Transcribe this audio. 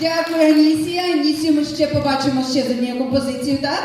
Дякую, Анісія. Анісію ми ще побачимо ще з однією композицією, так?